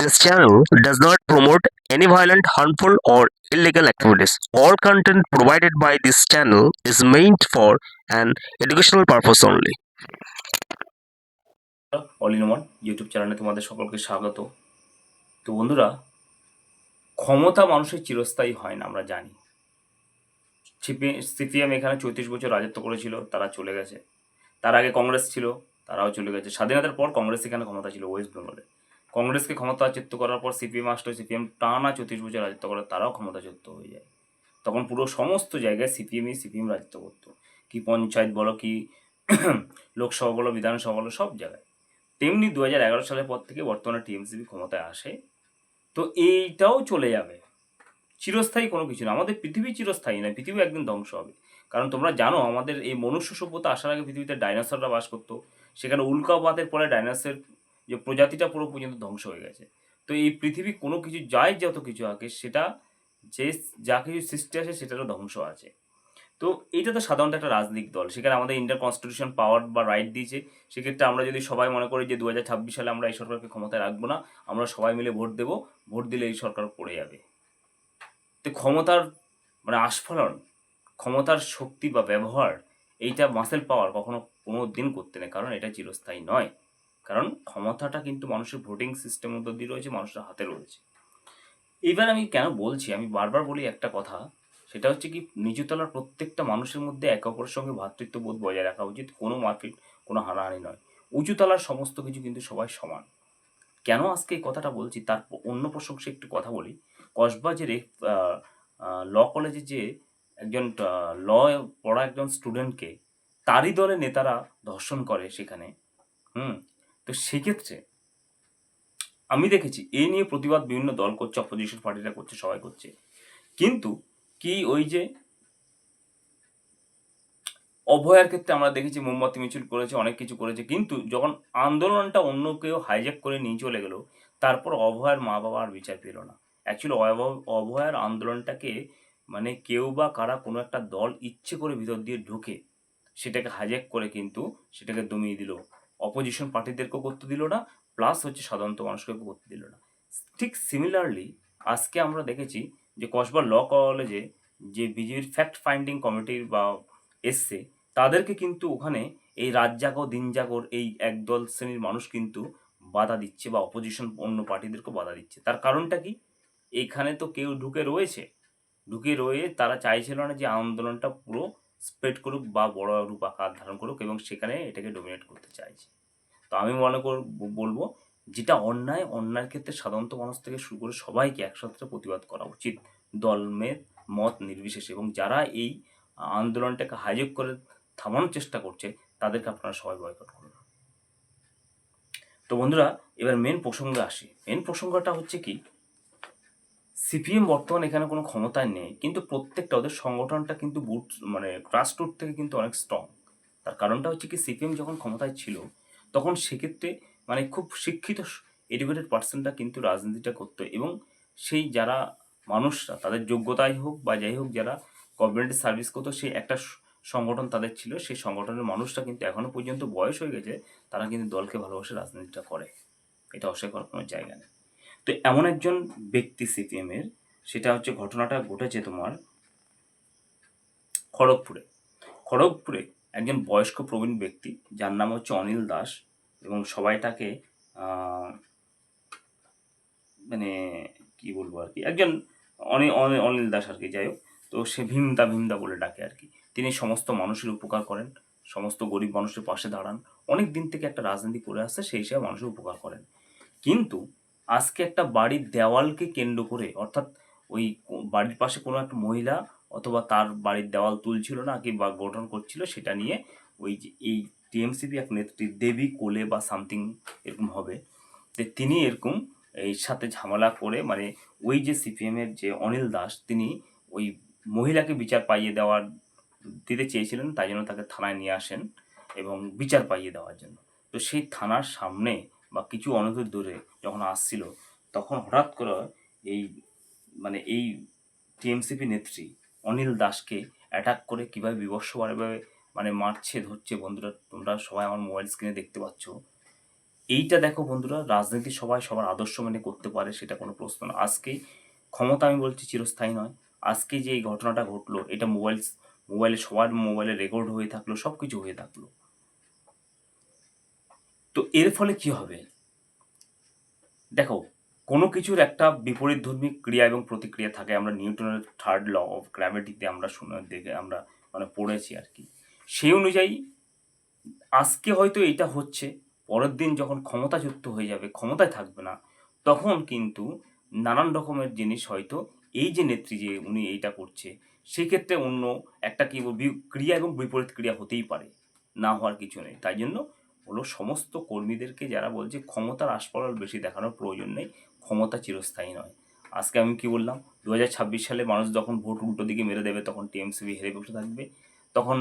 This channel does not promote any violent, harmful, or illegal activities. All content provided by this channel is meant for an educational purpose only. All in one YouTube চ্যানেলে তোমাদের সকলকে স্বাগত। তো বন্ধুরা ক্ষমতা মানুষের চিরস্থায়ী হয় না আমরা জানি। সিপিএম এখানে চৌত্রিশ বছর রাজত্ব করেছিল তারা চলে গেছে। তার আগে কংগ্রেস ছিল তারাও চলে গেছে। স্বাধীনতার পর কংগ্রেস এখানে ক্ষমতা ছিল ওয়েস্ট বেঙ্গলে কংগ্রেসকে ক্ষমতাচ্যুত করার পর সিপিএম আসলো, সিপিএম টানা চৌত্রিশ রাজত্ব করে, তারাও ক্ষমতাচ্যুত হয়ে যায়। তখন পুরো সমস্ত জায়গায় সিপিএমই সিপিএম রাজত্ব করতো। কি পঞ্চায়েত বলো, কি লোকসভা বলো, বিধানসভা বলো, সব জায়গায়। তেমনি দু হাজার এগারো সালের পর থেকে বর্তমানে টিএমসিপি ক্ষমতায় আসে। তো এইটাও চলে যাবে। চিরস্থায়ী কোনো কিছু না। আমাদের পৃথিবী চিরস্থায়ী নয়, পৃথিবী একদিন ধ্বংস হবে। কারণ তোমরা জানো, আমাদের এই মনুষ্য সভ্যতা আসার আগে পৃথিবীতে ডাইনোসররা বাস করতো। সেখানে উল্কাপাতের পরে ডাইনোসর যে প্রজাতিটা পুরো পর্যন্ত ধ্বংস হয়ে গেছে। তো এই পৃথিবী কোনো কিছু যাই যত কিছু আগে সেটা যে যা কিছু সৃষ্টি আছে, সেটারও ধ্বংস আছে। তো এইটা তো সাধারণত একটা রাজনৈতিক দল। সেখানে আমাদের ইন্ডিয়ার কনস্টিটিউশন পাওয়ার বা রাইট দিয়েছে। সেক্ষেত্রে আমরা যদি সবাই মনে করি যে দু হাজার ছাব্বিশ সালে আমরা এই সরকারকে ক্ষমতায় রাখব না, আমরা সবাই মিলে ভোট দেবো, ভোট দিলে এই সরকার পড়ে যাবে। তো ক্ষমতার মানে আস্ফলন, ক্ষমতার শক্তি বা ব্যবহার, এইটা মাসেল পাওয়ার কখনো কোনো দিন করতে নেই, কারণ এটা চিরস্থায়ী নয়। কারণ ক্ষমতাটা কিন্তু মানুষের ভোটিং সিস্টেমের মধ্যে দিয়ে রয়েছে, মানুষের হাতে রয়েছে। এবার আমি কেন বলছি, আমি বারবার বলি একটা কথা, সেটা হচ্ছে কি নিচুতলার প্রত্যেকটা মানুষের মধ্যে একে অপরের সঙ্গে ভ্রাতৃত্ববোধ বজায় রাখা উচিত, কোনো মারপিট, কোনো হানাহানি নয়। উঁচুতলার সমস্ত কিছু কিন্তু সবাই সমান। কেন আজকে এই কথাটা বলছি, তার অন্য প্রসঙ্গে একটু কথা বলি। কসবা যে ল কলেজে যে একজন ল পড়া একজন স্টুডেন্টকে তারই দলে নেতারা ধর্ষণ করে সেখানে। হুম? তো সেক্ষেত্রে আমি দেখেছি এই নিয়ে প্রতিবাদ বিভিন্ন দল করছে অপোজিশন পার্টিরা করছে, সবাই করছে। কিন্তু কি ওই যে অভয়ার ক্ষেত্রে আমরা দেখেছি, মোমবাতি, মিছিল করেছে, অনেক কিছু করেছে, কিন্তু যখন আন্দোলনটা অন্য কেউ হাইজ্যাক করে নিয়ে চলে গেল, তারপর অভয়ার মা বাবা আর বিচার পেল না। অ্যাকচুয়ালি অভয়ার আন্দোলনটাকে মানে কেউ বা কারা কোনো একটা দল ইচ্ছে করে ভিতর দিয়ে ঢুকে, সেটাকে হাইজ্যাক করে কিন্তু সেটাকে দমিয়ে দিল। অপোজিশন পার্টিদেরকেও করতে দিল না প্লাস হচ্ছে সাধারণত মানুষকে করতে দিল না। ঠিক সিমিলারলি আজকে আমরা দেখেছি যে কসবা ল কলেজে যে বিজেপির ফ্যাক্ট ফাইন্ডিং কমিটির বা এসছে, তাদেরকে কিন্তু ওখানে এই রাত জাগো, দিন জাগোর এই একদল শ্রেণির মানুষ কিন্তু বাধা দিচ্ছে বা অপোজিশন অন্য পার্টিদেরকে বাধা দিচ্ছে। তার কারণটা কি? এখানে তো কেউ ঢুকে রয়েছে। ঢুকে রয়ে তারা চাইছিল না যে আন্দোলনটা পুরো স্প্রেড করুক বা বড় রূপ আকার ধারণ করুক এবং সেখানে এটাকে ডোমিনেট করতে চাইছে। তো আমি মনে কর বলব যেটা অন্যায়, অন্যায়ের ক্ষেত্রে সাধারণত মানুষ থেকে শুরু করে সবাইকে একসাথে প্রতিবাদ করা উচিত। দলমের মত নির্বিশেষে এবং যারা এই আন্দোলনটাকে হাইজেক করে থামানোর চেষ্টা করছে, তাদেরকে আপনারা সবাই বয়কট করুন। তো বন্ধুরা, এবার মেন প্রসঙ্গে আসি। মেন প্রসঙ্গটা হচ্ছে কি সিপিএম বর্তমানে এখানে কোনো ক্ষমতায় নেই, কিন্তু প্রত্যেকটা ওদের সংগঠনটা কিন্তু বুট মানে ক্রাস রুট থেকে কিন্তু অনেক স্ট্রং তার কারণটা হচ্ছে কি সিপিএম যখন ক্ষমতায় ছিল, তখন সেক্ষেত্রে মানে খুব শিক্ষিত এডুকেটেড পার্সনটা কিন্তু রাজনীতিটা করতো এবং সেই যারা মানুষরা, তাদের যোগ্যতাই হোক বা যাই হোক যারা গভর্নমেন্টের সার্ভিস করতো, সেই একটা সংগঠন তাদের ছিল, সেই সংগঠনের মানুষরা কিন্তু এখনও পর্যন্ত বয়স হয়ে গেছে, তারা কিন্তু দলকে ভালোবাসে রাজনীতিটা করে। এটা অস্বীকার কোনো জায়গা নেই। তো এমন একজন ব্যক্তি সিপিএম এর, সেটা হচ্ছে ঘটনাটা ঘটেছে তোমার খড়গপুরে। খড়গপুরে একজন বয়স্ক প্রবীণ ব্যক্তি, যার নাম হচ্ছে অনিল দাস এবং সবাই তাকে মানে কি বলব আর কি, একজন অনি- অনি- অনিল দাস আর কি, যাই হোক। তো সে ভীমদা ভীমদা বলে ডাকে আর কি। তিনি সমস্ত মানুষের উপকার করেন, সমস্ত গরিব মানুষের পাশে দাঁড়ান, অনেক দিন থেকে একটা রাজনীতি করে আসছে, সেই হিসাবে মানুষের উপকার করেন। কিন্তু আজকে একটা বাড়ির দেওয়ালকে কেন্দ্র করে, অর্থাৎ ওই বাড়ির পাশে কোনো একটা মহিলা অথবা তার বাড়ির দেওয়াল তুলছিল না কি বা গঠন করছিল, সেটা নিয়ে ওই যে এই টিএমসিপি এক নেত্রী দেবী কোলে বা সামথিং এরকম হবে যে তিনি এরকম এই সাথে ঝামেলা করে মানে ওই যে সিপিএমের যে অনিল দাস, তিনি ওই মহিলাকে বিচার পাইয়ে দেওয়ার দিতে চেয়েছিলেন, তাই জন্য তাকে থানায় নিয়ে আসেন এবং বিচার পাইয়ে দেওয়ার জন্য। তো সেই থানার সামনে বা কিছু অনদূর দূরে যখন আসছিল, তখন হঠাৎ করে এই মানে এই টিএমসিপি নেত্রী অনিল দাসকে অ্যাটাক করে কীভাবে বিবস্বভাবে মানে মারছে, ধরছে বন্ধুরা, তোমরা সবাই আমার মোবাইল স্ক্রিনে দেখতে পাচ্ছ। এইটা দেখো বন্ধুরা, রাজনীতি সবাই সবার আদর্শ মেনে করতে পারে, সেটা কোনো প্রশ্ন না। আজকে ক্ষমতা আমি বলছি চিরস্থায়ী নয়। আজকে যে এই ঘটনাটা ঘটলো, এটা মোবাইল মোবাইলে সবার মোবাইলে রেকর্ড হয়ে থাকল সব কিছু হয়ে থাকল। তো এর ফলে কি হবে? দেখো, কোনো কিছুর একটা বিপরীত ধর্মী ক্রিয়া এবং প্রতিক্রিয়া থাকে। আমরা নিউটনের থার্ড ল অফ গ্র্যাভিটিতে আমরা শুনে, দেখে আমরা মানে পড়েছি আর কি। সেই অনুযায়ী আজকে হয়তো এটা হচ্ছে, পরের দিন যখন ক্ষমতাযুক্ত হয়ে যাবে, ক্ষমতায় থাকবে না, তখন কিন্তু নানান রকমের জিনিস হয়তো এই যে নেত্রী যে উনি এইটা করছে, সেক্ষেত্রে অন্য একটা কি ক্রিয়া এবং বিপরীত ক্রিয়া হতেই পারে, না হওয়ার কিছু নেই। তাই জন্য হলো সমস্ত কর্মীদেরকে যারা বলছে ক্ষমতার আশপালার বেশি দেখানোর প্রয়োজন নেই, ক্ষমতা চিরস্থায়ী নয়। আজকে আমি কি বললাম? দু হাজার ছাব্বিশ সালে মানুষ যখন ভোট উল্টো দিকে মেরে দেবে, তখন টিএমসিবি হেরে বসে থাকবে। তখন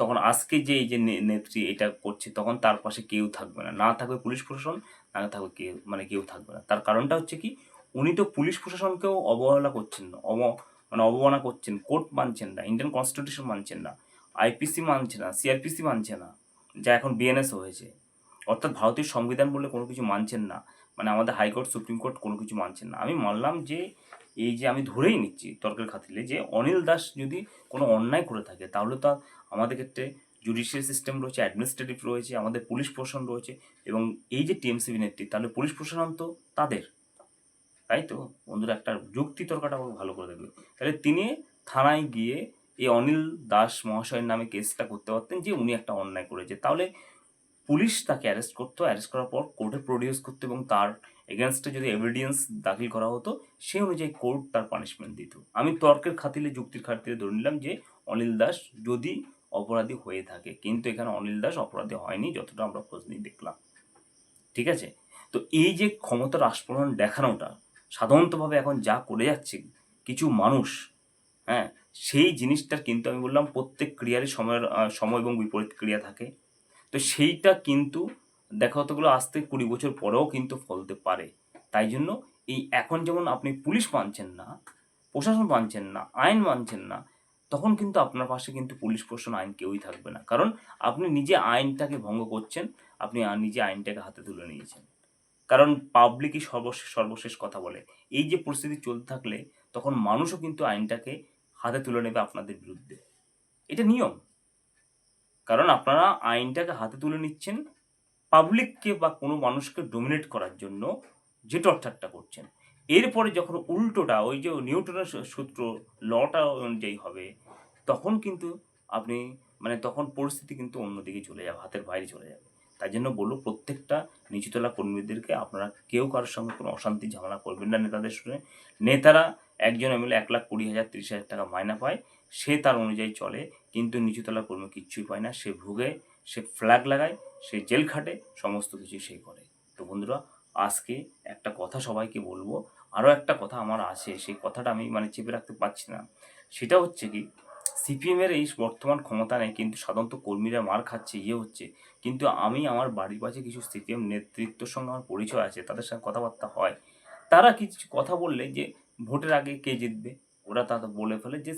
তখন আজকে যে এই যে নেত্রী এটা করছে, তখন তার পাশে কেউ থাকবে না। না থাকবে পুলিশ প্রশাসন, না থাকবে কেউ মানে কেউ থাকবে না। তার কারণটা হচ্ছে কি, উনি তো পুলিশ প্রশাসনকেও অবহেলা করছেন না, অব মানে অবমাননা করছেন, কোর্ট মানছেন না, ইন্ডিয়ান কনস্টিটিউশন মানছেন না, আইপিসি মানছে না, সিআরপিসি মানছে না। যা এখন বিএনএস হয়েছে। অর্থাৎ ভারতীয় সংবিধান বলে কোনো কিছু মানছেন না। মানে আমাদের হাইকোর্ট সুপ্রিম কোর্ট কোনো কিছু মানছেন না। আমি মানলাম যে, এই যে আমি ধরেই নিচ্ছি তর্কের খাতিলে যে, অনিল দাস যদি কোনো অন্যায় করে থাকে, তাহলে তো আমাদের ক্ষেত্রে জুডিশিয়াল সিস্টেম রয়েছে অ্যাডমিনিস্ট্রেটিভ রয়েছে, আমাদের পুলিশ প্রশাসন রয়েছে, এবং এই যে টিএমসিবি নেত্রী, তাহলে পুলিশ প্রশাসন তো তাদের। তাই তো? বন্ধুরা, একটা যুক্তি তর্কটা খুব ভালো করে দেখবে। তাহলে তিনি থানায় গিয়ে এই অনিল দাস মহাশয়ের নামে কেসটা করতে পারতেন যে উনি একটা অন্যায় করেছে। তাহলে পুলিশ তাকে অ্যারেস্ট করতো। অ্যারেস্ট করার পর কোর্টে প্রডিউস করতো এবং তার এগেনস্টে যদি এভিডেন্স দাখিল করা হতো, সেই অনুযায়ী কোর্ট তার পানিশমেন্ট দিত। আমি তর্কের খাতিলে যুক্তির খাতিলে ধরে নিলাম যে অনিল দাস যদি অপরাধী হয়ে থাকে, কিন্তু এখানে অনিল দাস অপরাধী হয়নি যতটা আমরা খোঁজ নিয়ে দেখলাম। ঠিক আছে? তো এই যে ক্ষমতার আস্ফোরণ দেখানোটা, সাধারণতভাবে এখন যা করে যাচ্ছে, কিছু মানুষ হ্যাঁ সেই জিনিসটার কিন্তু আমি বললাম প্রত্যেক ক্রিয়ারই সময়ের সময় এবং বিপরীত ক্রিয়া থাকে। তো সেইটা কিন্তু দেখা আজ থেকে কুড়ি বছর পরেও কিন্তু ফলতে পারে। তাই জন্য এই এখন যেমন আপনি পুলিশ মানছেন না, প্রশাসন মানছেন না, আইন মানছেন না, তখন কিন্তু আপনার পাশে কিন্তু পুলিশ, প্রশাসন, আইন কেউই থাকবে না। কারণ আপনি নিজে আইনটাকে ভঙ্গ করছেন, আপনি নিজে আইনটাকে হাতে তুলে নিয়েছেন। কারণ পাবলিকই সর্বশেষ সর্বশেষ কথা বলে। এই যে পরিস্থিতি চলতে থাকলে তখন মানুষও কিন্তু আইনটাকে হাতে তুলে নেবে আপনাদের বিরুদ্ধে। এটা নিয়ম। কারণ আপনারা আইনটাকে হাতে তুলে নিচ্ছেন পাবলিককে বা কোনো মানুষকে ডোমিনেট করার জন্য যে টর্চারটা করছেন। এরপরে যখন উল্টোটা, ওই যে নিউটনের সূত্র লটা অনুযায়ী হবে, তখন কিন্তু আপনি মানে তখন পরিস্থিতি কিন্তু অন্যদিকে চলে যাবে, হাতের বাইরে চলে যাবে। তাই জন্য বলব, প্রত্যেকটা নিচুতলা কর্মীদেরকে আপনারা কেউ কারোর সঙ্গে কোনো অশান্তি, ঝামেলা করবেন না নেতাদের শুনে নেতারা একজন মিলে এক লাখ কুড়ি হাজার, তিরিশ হাজার টাকা মাইনা পায়। সে তার অনুযায়ী চলে, কিন্তু নিচুতলা কর্মী কিচ্ছুই পায় না। সে ভুগে, সে ফ্ল্যাগ লাগায়, সে জেল খাটে, সমস্ত কিছু সে করে। তো বন্ধুরা, আজকে একটা কথা সবাইকে বলব। আরও একটা কথা আমার আছে, সেই কথাটা আমি মানে চেপে রাখতে পারছি না। সেটা হচ্ছে কি, সিপিএমের এই বর্তমান ক্ষমতা নেই, কিন্তু সাধারণত কর্মীরা মার খাচ্ছে ইয়ে হচ্ছে। কিন্তু আমি আমার বাড়ির পাশে কিছু সিপিএম নেতৃত্বর সঙ্গে আমার পরিচয় আছে, তাদের সঙ্গে কথাবার্তা হয়। তারা কিছু কথা বললে যে ভোটের আগে কে জিতবে? ওরা তা বলে ফেলে যে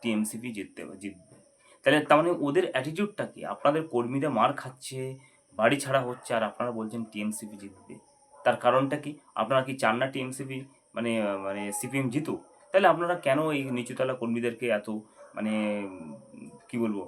টিএমসিপি জিততে জিতবে। তাহলে তার মানে ওদের অ্যাটিটিউডটা কি? আপনাদের কর্মীরা মার খাচ্ছে, বাড়ি ছাড়া হচ্ছে, আর আপনারা বলছেন টিএমসিপি জিতবে। তার কারণটা কি? আপনারা কি চান না টিএমসিপি মানে মানে সিপিএম জিতুক? তাহলে আপনারা কেন এই নিচুতলা কর্মীদেরকে এত মানে কি বলব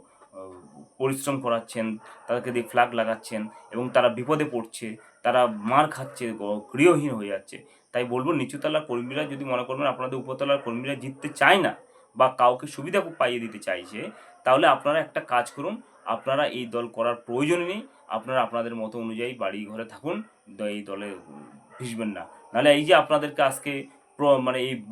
পরিশ্রম করাচ্ছেন, তাদেরকে দিয়ে ফ্ল্যাগ লাগাচ্ছেন, এবং তারা বিপদে পড়ছে? তারা মার খাচ্ছে গৃহহীন হয়ে যাচ্ছে। তাই বলব, নিচুতলার কর্মীরা যদি মনে করবেন আপনাদের উপরতলার কর্মীরা জিততে চায় না বা কাউকে সুবিধা পাইয়ে দিতে চাইছে, তাহলে আপনারা একটা কাজ করুন, আপনারা এই দল করার প্রয়োজন নেই, আপনারা আপনাদের মতো অনুযায়ী বাড়ি ঘরে থাকুন এই দলে ভিসবেন না। নাহলে এই যে আপনাদেরকে আজকে প্র- মানে এই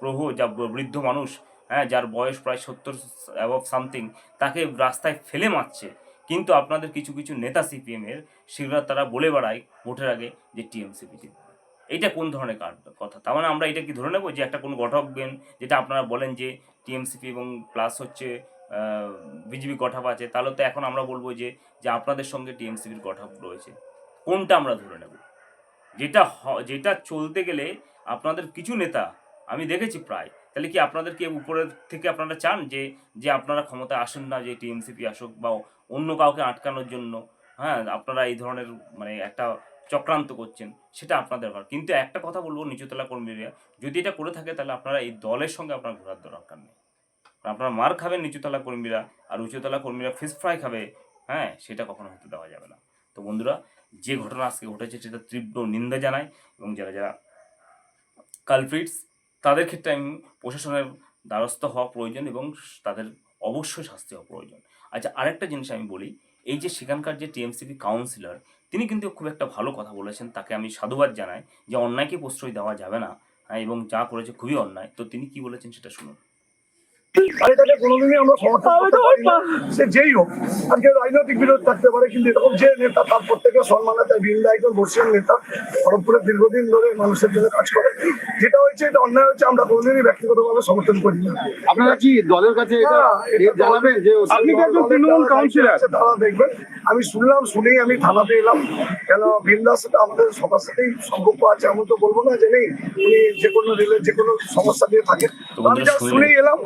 প্রহ, যা বৃদ্ধ মানুষ হ্যাঁ যার বয়স প্রায় সত্তর অ্যাবভ সামথিং তাকে রাস্তায় ফেলে মারছে কিন্তু আপনাদের কিছু কিছু নেতা সিপিএমের সেগুলো তারা বলে বেড়ায় ভোটের আগে যে টিএমসিপি জিতবে এইটা কোন ধরনের কথা? তার মানে আমরা এটা কি ধরে নেব যে একটা কোনো গঠক জ্ঞান যেটা আপনারা বলেন যে টিএমসিপি এবং প্লাস হচ্ছে বিজেপি গঠাপ আছে, তাহলে তো এখন আমরা বলব যে যে আপনাদের সঙ্গে টিএমসিপির গঠাপ রয়েছে। কোনটা আমরা ধরে নেব? যেটা যেটা চলতে গেলে আপনাদের কিছু নেতা, আমি দেখেছি প্রায়, তাহলে কি আপনাদের কি উপরের থেকে আপনারা চান যে যে আপনারা ক্ষমতায় আসুন না, যে টিএমসিপি আসুক বা অন্য কাউকে আটকানোর জন্য হ্যাঁ আপনারা এই ধরনের মানে একটা চক্রান্ত করছেন, সেটা আপনাদের ব্যাপার কিন্তু একটা কথা বলব নিচুতলা কর্মীরা, যদি এটা করে থাকে তাহলে আপনারা এই দলের সঙ্গে আপনার ঘোরার দরকার নেই। আপনারা মার খাবেন নিচুতলা কর্মীরা, আর উঁচুতলা কর্মীরা ফিস ফ্রাই খাবে হ্যাঁ সেটা কখনো হতে দেওয়া যাবে না। তো বন্ধুরা, যে ঘটনা আজকে ঘটেছে সেটা তীব্র নিন্দা জানাই এবং যারা যারা কালপ্রিটস তাদের ক্ষেত্রে আমি প্রশাসনের দ্বারস্থ হওয়া প্রয়োজন এবং তাদের অবশ্যই শাস্তি হওয়া প্রয়োজন। আচ্ছা আরেকটা জিনিস আমি বলি এই যে সেখানকার যে টিএমসিপি কাউন্সিলর তিনি কিন্তু খুব একটা ভালো কথা বলেছেন তাকে আমি সাধুবাদ জানাই যে অন্যায়কে প্রশ্রয় দেওয়া যাবে না হ্যাঁ, এবং যা করেছে খুবই অন্যায়। তো তিনি কি বলেছেন সেটা শুনুন। গাড়িটাকে কোনোদিনই আমরা সমর্থন করতে পারি না। সে যেই হোক আজকে রাজনৈতিক বিরোধ থাকতে পারে কিন্তু এরকম যে নেতা তার প্রত্যেকে সম্মান আছে। বিন্দা একজন বর্ষিয়ান নেতা খড়গপুরে দীর্ঘদিন ধরে মানুষের জন্য কাজ করে। যেটা হয়েছে এটা অন্যায় হচ্ছে আমরা কোনোদিনই ব্যক্তিগতভাবে সমর্থন করি না। আপনারা কি দলের কাছে এটা না, এটা এ জানাবেন যে আপনি একজন তৃণমূল কাউন্সিলর। তারা দেখবেন। আমি শুনলাম শুনেই আমি থানাতে এলাম কেন বিন্দার সাথে আমাদের সবার সাথেই সম্পর্ক আছে আমি তো বলব না যে নেই উনি যে কোনো রেলের যে কোনো সমস্যা দিয়ে থাকে তো আমি যা শুনেই এলাম।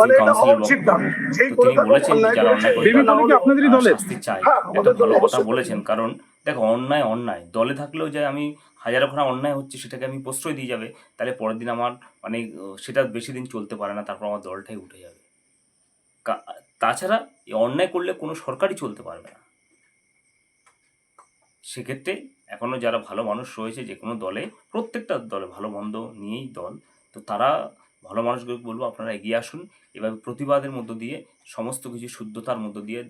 মানে এটা হওয়া কাউন্সিলর উচিত না যেই তো তিনি বলেছেন যারা অন্যায় করে বিভিন্ন তারা কি আপনাদেরই দলের? চাই হ্যাঁ, ভালো কথা বলেছেন। কারণ দেখো অন্যায় অন্যায়। দলে থাকলেও যে আমি হাজারো খানা অন্যায় হচ্ছে সেটাকে আমি প্রশ্রয় দিয়ে যাবে তাহলে পরের দিন আমার মানে সেটা বেশি দিন চলতে পারে না তারপর আমার দলটাই উঠে যাবে। তাছাড়া অন্যায় করলে কোনো সরকারই চলতে পারবে না। সেক্ষেত্রে এখনও যারা ভালো মানুষ রয়েছে যে কোনো দলে প্রত্যেকটা দলে ভালো মন্দ নিয়েই দল। তো তারা ভালো মানুষগুলোকে বলব আপনারা এগিয়ে আসুন। এভাবে প্রতিবাদের মধ্য দিয়ে, সমস্ত কিছু শুদ্ধতার মধ্য দিয়ে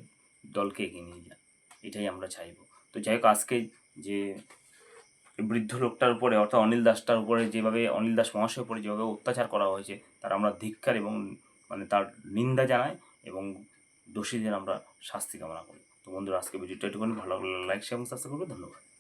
দলকে এগিয়ে নিয়ে যান। এটাই আমরা চাইব। তো যাই হোক, আজকে যে বৃদ্ধ লোকটার উপরে অর্থাৎ অনিল দাসটার উপরে যেভাবে, অনিল দাস মহাশয়ের উপরে যেভাবে অত্যাচার করা হয়েছে, তার আমরা ধিক্কার এবং মানে তার নিন্দা জানাই এবং দোষীদের আমরা শাস্তি কামনা করি। তো বন্ধুরা, আজকে ভিডিওটা একটুখানি ভালো লাগলে লাইক শেয়ার এবং সাবস্ক্রাইব করবে ধন্যবাদ।